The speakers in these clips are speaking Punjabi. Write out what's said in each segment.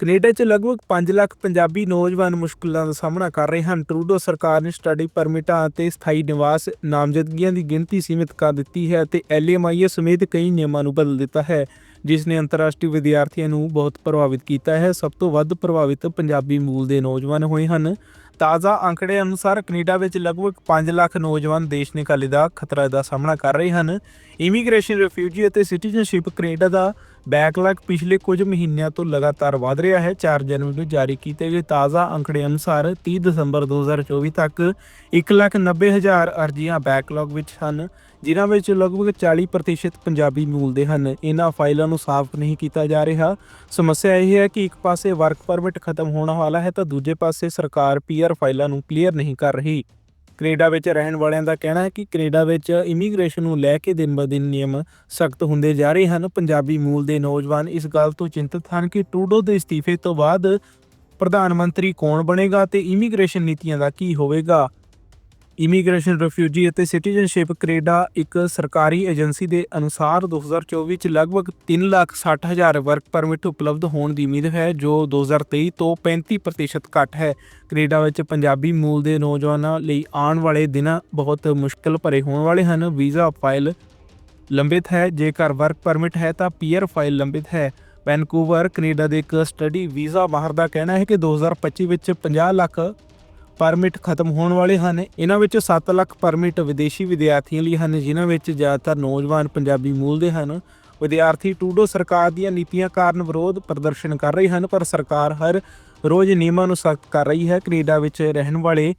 ਕੈਨੇਡਾ 'ਚ ਲਗਭਗ 5 ਲੱਖ ਪੰਜਾਬੀ ਨੌਜਵਾਨ ਮੁਸ਼ਕਲਾਂ ਦਾ ਸਾਹਮਣਾ ਕਰ ਰਹੇ ਹਨ। ਟਰੂਡੋ ਸਰਕਾਰ ਨੇ ਸਟੱਡੀ ਪਰਮਿਟਾਂ ਅਤੇ ਸਥਾਈ ਨਿਵਾਸ ਨਾਮਜ਼ਦਗੀਆਂ ਦੀ ਗਿਣਤੀ ਸੀਮਿਤ ਕਰ ਦਿੱਤੀ ਹੈ ਅਤੇ ਐਲਐਮਆਈਏ ਸਮੇਤ ਕਈ ਨਿਯਮਾਂ ਨੂੰ ਬਦਲ ਦਿੱਤਾ ਹੈ, ਜਿਸ ਨੇ ਅੰਤਰਰਾਸ਼ਟਰੀ ਵਿਦਿਆਰਥੀਆਂ ਨੂੰ ਬਹੁਤ ਪ੍ਰਭਾਵਿਤ ਕੀਤਾ ਹੈ। ਸਭ ਤੋਂ ਵੱਧ ਪ੍ਰਭਾਵਿਤ ਪੰਜਾਬੀ ਮੂਲ ਦੇ ਨੌਜਵਾਨ ਹੋਏ ਹਨ। ਤਾਜ਼ਾ ਅੰਕੜੇ ਅਨੁਸਾਰ ਕੈਨੇਡਾ ਵਿੱਚ ਲਗਭਗ 5 ਲੱਖ ਨੌਜਵਾਨ ਦੇਸ਼ ਨਿਕਾਲੇ ਦਾ ਖਤਰਾ ਦਾ ਸਾਹਮਣਾ ਕਰ ਰਹੇ ਹਨ। ਇਮੀਗ੍ਰੇਸ਼ਨ ਰਿਫਿਊਜੀ ਅਤੇ ਸਿਟੀਜ਼ਨਸ਼ਿਪ ਕੈਨੇਡਾ ਦਾ ਬੈਕਲੌਗ ਪਿਛਲੇ ਕੁਝ ਮਹੀਨਿਆਂ ਤੋਂ ਲਗਾਤਾਰ ਵਧ ਰਿਹਾ ਹੈ। 4 ਜਨਵਰੀ ਨੂੰ ਜਾਰੀ ਕੀਤੇ ਗਏ ਤਾਜ਼ਾ ਅੰਕੜੇ ਅਨੁਸਾਰ 30 ਦਸੰਬਰ 2024 ਤੱਕ 1,90,000 ਅਰਜ਼ੀਆਂ ਬੈਕਲੌਗ ਵਿੱਚ ਹਨ ਜਿਨ੍ਹਾਂ ਵਿੱਚ ਲਗਭਗ 40% ਪੰਜਾਬੀ ਮੂਲ ਦੇ ਹਨ। ਇਹਨਾਂ ਫਾਈਲਾਂ ਨੂੰ ਸਾਫ਼ ਨਹੀਂ ਕੀਤਾ ਜਾ ਰਿਹਾ। ਸਮੱਸਿਆ ਇਹ ਹੈ ਕਿ ਇੱਕ ਪਾਸੇ ਵਰਕ ਪਰਮਿਟ ਖਤਮ ਹੋਣ ਵਾਲਾ ਹੈ ਤਾਂ ਦੂਜੇ ਪਾਸੇ ਸਰਕਾਰ ਪੀਆਰ ਫਾਈਲਾਂ ਨੂੰ ਕਲੀਅਰ ਨਹੀਂ ਕਰ ਰਹੀ। ਕੈਨੇਡਾ ਵਿੱਚ ਰਹਿਣ ਵਾਲਿਆਂ ਦਾ ਕਹਿਣਾ ਹੈ ਕਿ ਕੈਨੇਡਾ ਵਿੱਚ ਇਮੀਗ੍ਰੇਸ਼ਨ ਨੂੰ ਲੈ ਕੇ ਦਿਨ ਬ ਦਿਨ ਨਿਯਮ ਸਖਤ ਹੁੰਦੇ ਜਾ ਰਹੇ ਹਨ। ਪੰਜਾਬੀ ਮੂਲ ਦੇ ਨੌਜਵਾਨ ਇਸ ਗੱਲ ਤੋਂ ਚਿੰਤਤ ਹਨ ਕਿ ਟਰੂਡੋ ਦੇ ਅਸਤੀਫੇ ਤੋਂ ਬਾਅਦ ਪ੍ਰਧਾਨ ਮੰਤਰੀ ਕੌਣ ਬਣੇਗਾ ਤੇ ਇਮੀਗ੍ਰੇਸ਼ਨ ਨੀਤੀਆਂ ਦਾ ਕੀ ਹੋਵੇਗਾ। ਇਮੀਗ੍ਰੇਸ਼ਨ, ਰਿਫਿਊਜੀ ਅਤੇ ਸਿਟੀਜ਼ਨਸ਼ਿਪ ਕੈਨੇਡਾ ਇੱਕ ਸਰਕਾਰੀ ਏਜੰਸੀ ਦੇ ਅਨੁਸਾਰ 2024 ਚ ਲਗਭਗ 360000 ਵਰਕ ਪਰਮਿਟ ਉਪਲਬਧ ਹੋਣ ਦੀ ਉਮੀਦ ਹੈ, ਜੋ 2023 ਤੋਂ 35% ਘੱਟ ਹੈ। ਕੈਨੇਡਾ ਵਿੱਚ ਪੰਜਾਬੀ ਮੂਲ ਦੇ ਨੌਜਵਾਨਾਂ ਲਈ ਆਉਣ ਵਾਲੇ ਦਿਨ ਬਹੁਤ ਮੁਸ਼ਕਲ ਭਰੇ ਹੋਣ ਵਾਲੇ ਹਨ। ਵੀਜ਼ਾ ਫਾਈਲ ਲੰਬਿਤ ਹੈ, ਜੇਕਰ ਵਰਕ ਪਰਮਿਟ ਹੈ ਤਾਂ ਪੀਅਰ ਫਾਈਲ ਲੰਬਿਤ ਹੈ। ਵੈਨਕੂਵਰ, ਕੈਨੇਡਾ ਦੇ ਇੱਕ ਸਟੱਡੀ ਵੀਜ਼ਾ ਮਾਹਰ ਦਾ ਕਹਿਣਾ ਹੈ ਕਿ 2025 ਵਿੱਚ 50 ਲੱਖ ਪਰਮਿਟ ਖਤਮ ਹੋਣ ਵਾਲੇ ਹਨ। ਇਹਨਾਂ ਵਿੱਚ 7 ਲੱਖ ਪਰਮਿਟ ਵਿਦੇਸ਼ੀ ਵਿਦਿਆਰਥੀਆਂ ਲਈ ਹਨ, ਜਿਨ੍ਹਾਂ ਵਿੱਚ ਜ਼ਿਆਦਾਤਰ ਨੌਜਵਾਨ ਪੰਜਾਬੀ ਮੂਲ ਦੇ ਹਨ। ਵਿਦਿਆਰਥੀ ਟੂਡੋ ਸਰਕਾਰ ਦੀਆਂ ਨੀਤੀਆਂ ਕਾਰਨ ਵਿਰੋਧ ਪ੍ਰਦਰਸ਼ਨ ਕਰ ਰਹੇ ਹਨ, ਪਰ ਸਰਕਾਰ ਹਰ ਰੋਜ਼ ਨਿਯਮਾਂ ਨੂੰ ਸਖਤ ਕਰ ਰਹੀ ਹੈ। ਕੈਨੇਡਾ ਵਿੱਚ ਰਹਿਣ ਵਾਲੇ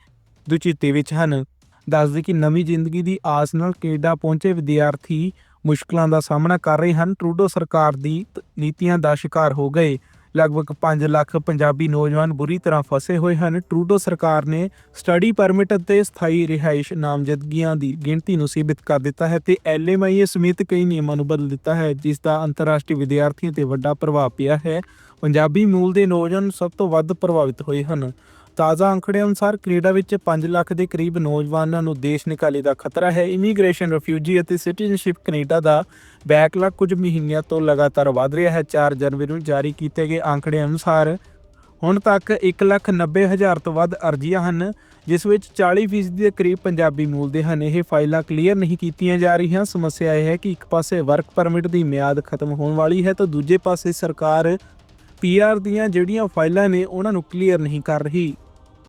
ਦੁਚਿੱਤੇ ਵਿੱਚ ਹਨ। ਦੱਸਦੇ ਕਿ ਨਵੀਂ ਜ਼ਿੰਦਗੀ ਦੀ ਆਸ ਨਾਲ ਕੈਨੇਡਾ ਪਹੁੰਚੇ ਵਿਦਿਆਰਥੀ ਮੁਸ਼ਕਲਾਂ ਦਾ ਸਾਹਮਣਾ ਕਰ ਰਹੇ ਹਨ। ਟਰੂਡੋ ਸਰਕਾਰ ਦੀ ਨੀਤੀਆਂ ਦਾ ਸ਼ਿਕਾਰ ਹੋ ਗਏ। ਲਗਭਗ 5 ਲੱਖ ਪੰਜਾਬੀ ਨੌਜਵਾਨ ਬੁਰੀ ਤਰ੍ਹਾਂ ਫਸੇ ਹੋਏ ਹਨ। ਟਰੂਡੋ ਸਰਕਾਰ ਨੇ ਸਟੱਡੀ ਪਰਮਿਟ ਅਤੇ ਸਥਾਈ ਰਿਹਾਇਸ਼ ਨਾਮਜ਼ਦਗੀਆਂ ਦੀ ਗਿਣਤੀ ਨੂੰ ਸੀਮਿਤ ਕਰ ਦਿੱਤਾ ਹੈ ਤੇ ਐਲਐਮਆਈਏ ਸਮੇਤ ਕਈ ਨਿਯਮਾਂ ਨੂੰ ਬਦਲ ਦਿੱਤਾ ਹੈ, ਜਿਸ ਦਾ ਅੰਤਰਰਾਸ਼ਟਰੀ ਵਿਦਿਆਰਥੀਆਂ ਤੇ ਵੱਡਾ ਪ੍ਰਭਾਵ ਪਿਆ ਹੈ। ਪੰਜਾਬੀ ਮੂਲ ਦੇ ਨੌਜਵਾਨ ਸਭ ਤੋਂ ਵੱਧ ਪ੍ਰਭਾਵਿਤ ਹੋਏ ਹਨ। ਤਾਜ਼ਾ ਅੰਕੜੇ ਅਨੁਸਾਰ ਕੈਨੇਡਾ ਵਿੱਚ 5 ਲੱਖ ਦੇ ਕਰੀਬ ਨੌਜਵਾਨਾਂ ਨੂੰ ਦੇਸ਼ ਨਿਕਾਲੇ ਦਾ ਖਤਰਾ ਹੈ। ਇਮੀਗ੍ਰੇਸ਼ਨ ਰਿਫਿਊਜੀ ਅਤੇ ਸਿਟੀਜ਼ਨਸ਼ਿਪ ਕੈਨੇਡਾ ਦਾ ਬੈਕਲੌਗ ਕੁਝ ਮਹੀਨਿਆਂ ਤੋਂ ਲਗਾਤਾਰ ਵਧ ਰਿਹਾ ਹੈ। 4 ਜਨਵਰੀ ਨੂੰ ਜਾਰੀ ਕੀਤੇ ਗਏ ਅੰਕੜੇ ਅਨੁਸਾਰ ਹੁਣ ਤੱਕ 1,90,000 ਤੋਂ ਵੱਧ ਅਰਜ਼ੀਆਂ ਹਨ ਜਿਸ ਵਿੱਚ 40% ਦੇ ਕਰੀਬ ਪੰਜਾਬੀ ਮੂਲ ਦੇ ਹਨ। ਇਹ ਫਾਈਲਾਂ ਕਲੀਅਰ ਨਹੀਂ ਕੀਤੀਆਂ ਜਾ ਰਹੀਆਂ। ਸਮੱਸਿਆ ਇਹ ਹੈ ਕਿ ਇੱਕ ਪਾਸੇ ਵਰਕ ਪਰਮਿਟ ਦੀ ਮਿਆਦ ਖਤਮ ਹੋਣ ਵਾਲੀ ਹੈ ਤਾਂ ਦੂਜੇ ਪਾਸੇ ਸਰਕਾਰ ਪੀਆਰ ਦੀਆਂ ਜਿਹੜੀਆਂ ਫਾਈਲਾਂ ਨੇ ਉਹਨਾਂ ਨੂੰ ਕਲੀਅਰ ਨਹੀਂ ਕਰ ਰਹੀ।